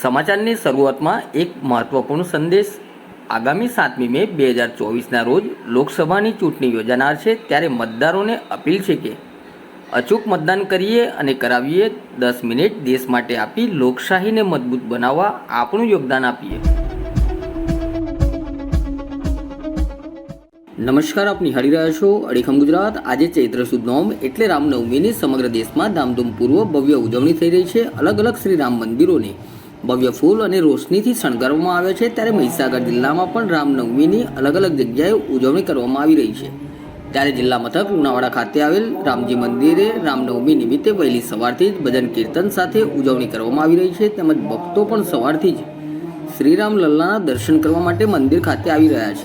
સમાચારની શરૂઆતમાં એક મહત્વપૂર્ણ સંદેશ. આગામી સાતમી મે બે હજાર ચોવીસના રોજ લોકસભાની ચૂંટણી યોજાનાર છે ત્યારે મતદારોને અપીલ છે કે અચૂક મતદાન કરીએ અને કરાવીએ. દસ મિનિટ દેશ માટે આપી લોકશાહીને મજબૂત બનાવવા આપણું યોગદાન આપીએ. નમસ્કાર, આપ નિહાળી રહ્યા છો અડીખમ ગુજરાત. આજે ચૈત્ર સુદ નોમ એટલે રામનવમીની સમગ્ર દેશમાં ધામધૂમપૂર્વક ભવ્ય ઉજવણી થઈ રહી છે. અલગ અલગ શ્રી રામ મંદિરોને ભવ્ય ફૂલ અને રોશનીથી શણગારવામાં આવે છે ત્યારે મહીસાગર જિલ્લામાં પણ રામનવમીની અલગ અલગ જગ્યાએ ઉજવણી કરવામાં આવી રહી છે. ત્યારે જિલ્લા મથક લુણાવાડા ખાતે આવેલ રામજી મંદિરે રામનવમી નિમિત્તે વહેલી સવારથી જ ભજન કીર્તન સાથે ઉજવણી કરવામાં આવી રહી છે તેમજ ભક્તો પણ સવારથી જ શ્રીરામ લલ્લાના દર્શન કરવા માટે મંદિર ખાતે આવી રહ્યા છે.